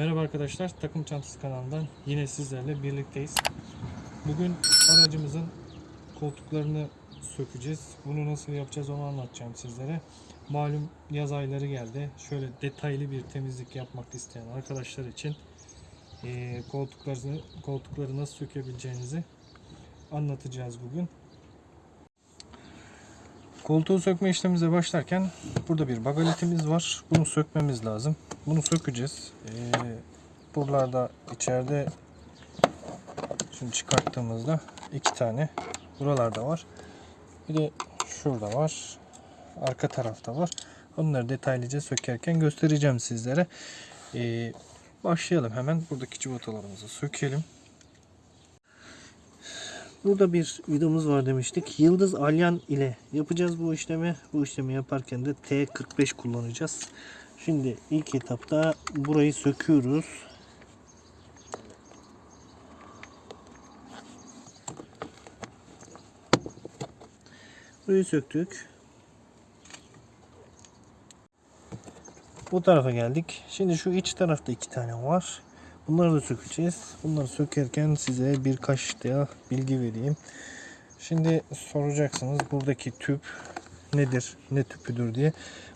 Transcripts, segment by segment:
Merhaba arkadaşlar, Takım Çantası kanalından yine sizlerle birlikteyiz. Bugün aracımızın koltuklarını sökeceğiz. Bunu nasıl yapacağız onu anlatacağım sizlere. Malum yaz ayları geldi. Şöyle detaylı bir temizlik yapmak isteyen arkadaşlar için eee koltuklarını, koltukları nasıl sökebileceğinizi anlatacağız bugün. Koltuğu sökme işlemimize başlarken burada bir bagaletimiz var. Bunu sökmemiz lazım. Bunu sökeceğiz. Ee, buralarda içeride şimdi çıkarttığımızda iki tane buralarda var. Bir de şurada var. Arka tarafta var. Onları detaylıca sökerken göstereceğim sizlere. Ee, başlayalım hemen. Buradaki cıvatalarımızı sökelim. Burada bir videomuz var demiştik. Yıldız Alyan ile yapacağız bu işlemi. Bu işlemi yaparken de T45 kullanacağız. Şimdi ilk etapta burayı söküyoruz. Burayı söktük. Bu tarafa geldik. Şimdi şu iç tarafta iki tane var. Bunları da sökeceğiz. Bunları sökerken size birkaç daha bilgi vereyim. Şimdi soracaksınız buradaki tüp nedir, ne tüpüdür diye.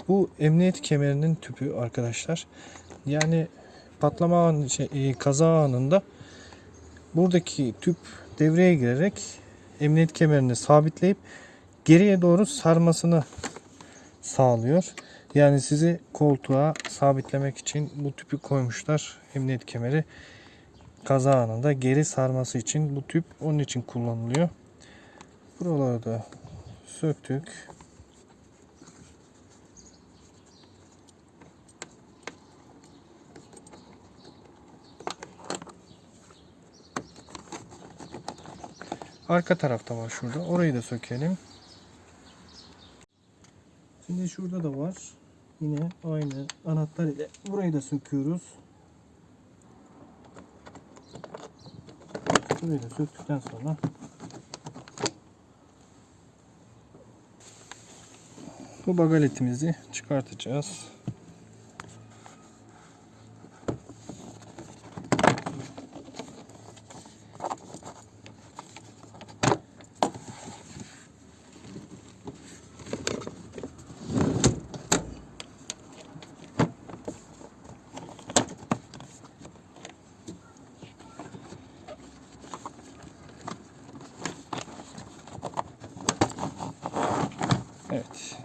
Bu emniyet kemerinin tüpü arkadaşlar. Yani patlama anı, şey, e, kaza anında buradaki tüp devreye girerek emniyet kemerini sabitleyip geriye doğru sarmasını sağlıyor. Yani sizi koltuğa sabitlemek için bu tüpü koymuşlar. Emniyet kemeri kaza anında geri sarması için bu tüp onun için kullanılıyor. Buraları da söktük. Arka tarafta var şurada. Orayı da sökelim. Şimdi şurada da var. Yine aynı anahtar ile burayı da söküyoruz. Burayı da söktükten sonra bu bagaletimizi çıkartacağız. Evet.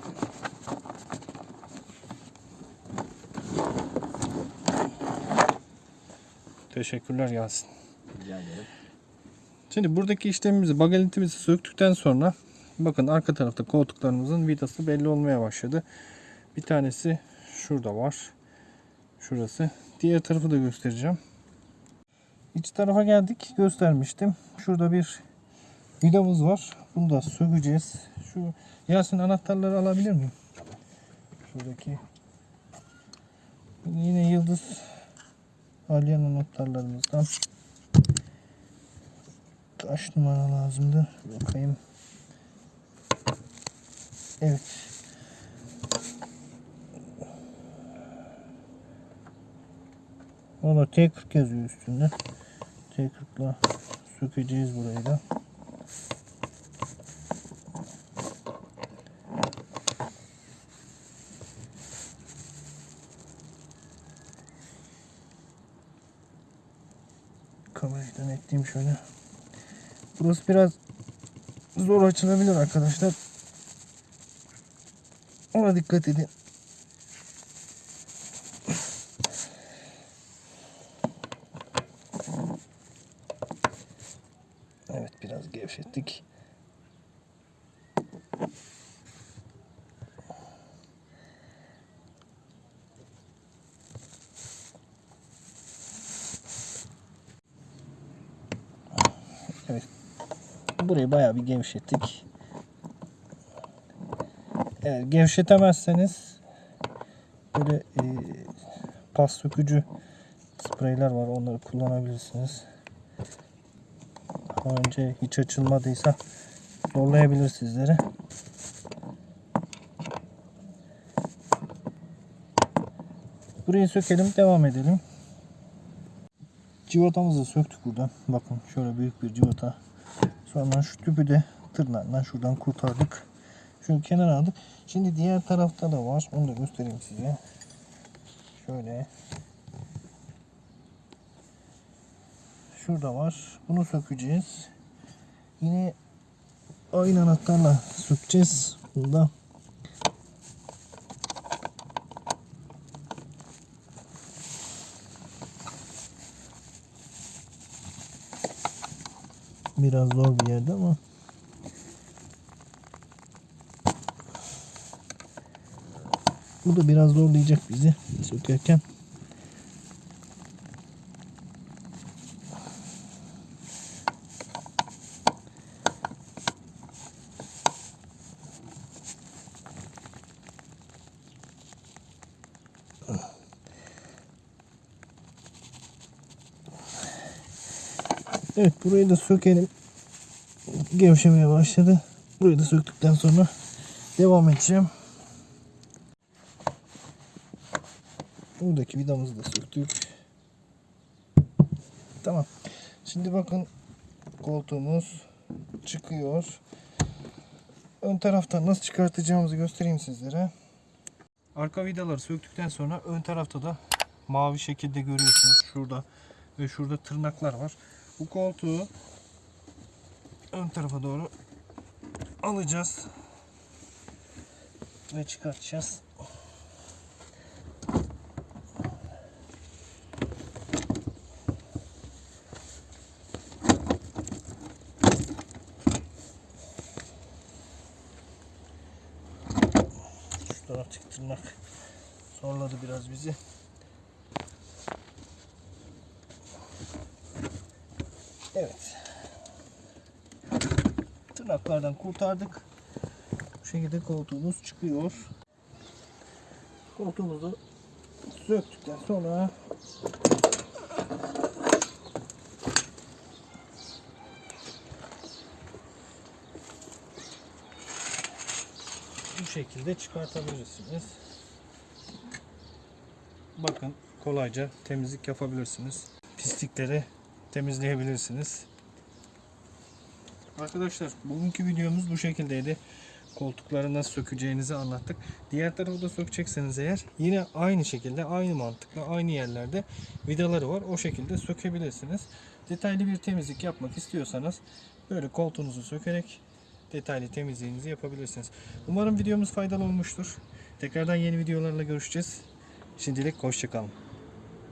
Teşekkürler Yasin. Rica ederim. Şimdi buradaki işlemimizi, bagaletimizi söktükten sonra bakın arka tarafta koltuklarımızın vidası belli olmaya başladı. Bir tanesi şurada var. Şurası. Diğer tarafı da göstereceğim. İç tarafa geldik. Göstermiştim. Şurada bir vidamız var. Bunu da sökeceğiz. Şu Yasin anahtarları alabilir miyim? Şuradaki. Yine yıldız alyan anahtarlarımızdan. Kaç numara lazımdı? Bakayım. Evet. Valla T40 yazıyor üstünde. T40'la sökeceğiz burayı da. Kamerayı netleyeyim şöyle. Burası biraz zor açılabilir arkadaşlar. Ona dikkat edin. Evet biraz gevşettik. Evet. Burayı bayağı bir gevşettik. Evet, gevşetemezseniz böyle e, pas sökücü spreyler var. Onları kullanabilirsiniz. Daha önce hiç açılmadıysa zorlayabilir sizleri. Burayı sökelim, devam edelim. Civatamızı söktük buradan. Bakın şöyle büyük bir civata. Sonra şu tüpü de tırnağından şuradan kurtardık. Şunu kenara aldık. Şimdi diğer tarafta da var. Onu da göstereyim size. Şöyle. Şurada var. Bunu sökeceğiz. Yine aynı anahtarla sökeceğiz. Bunu biraz zor bir yerde ama bu da biraz zorlayacak bizi sökerken. Evet burayı da sökelim. Gevşemeye başladı. Burayı da söktükten sonra devam edeceğim. Buradaki vidamızı da söktük. Tamam. Şimdi bakın koltuğumuz çıkıyor. Ön taraftan nasıl çıkartacağımızı göstereyim sizlere. Arka vidaları söktükten sonra ön tarafta da mavi şekilde görüyorsunuz. Şurada ve şurada tırnaklar var. Bu koltuğu ön tarafa doğru alacağız ve çıkartacağız. Şu taraftaki tırnak zorladı biraz bizi. Evet. Tırnaklardan kurtardık. Bu şekilde koltuğumuz çıkıyor. Koltuğumuzu söktükten sonra bu şekilde çıkartabilirsiniz. Bakın kolayca temizlik yapabilirsiniz. Pislikleri temizleyebilirsiniz. Arkadaşlar bugünkü videomuz bu şekildeydi. Koltukları nasıl sökeceğinizi anlattık. Diğer tarafı da sökecekseniz eğer yine aynı şekilde aynı mantıkla aynı yerlerde vidaları var. O şekilde sökebilirsiniz. Detaylı bir temizlik yapmak istiyorsanız böyle koltuğunuzu sökerek detaylı temizliğinizi yapabilirsiniz. Umarım videomuz faydalı olmuştur. Tekrardan yeni videolarla görüşeceğiz. Şimdilik hoşçakalın.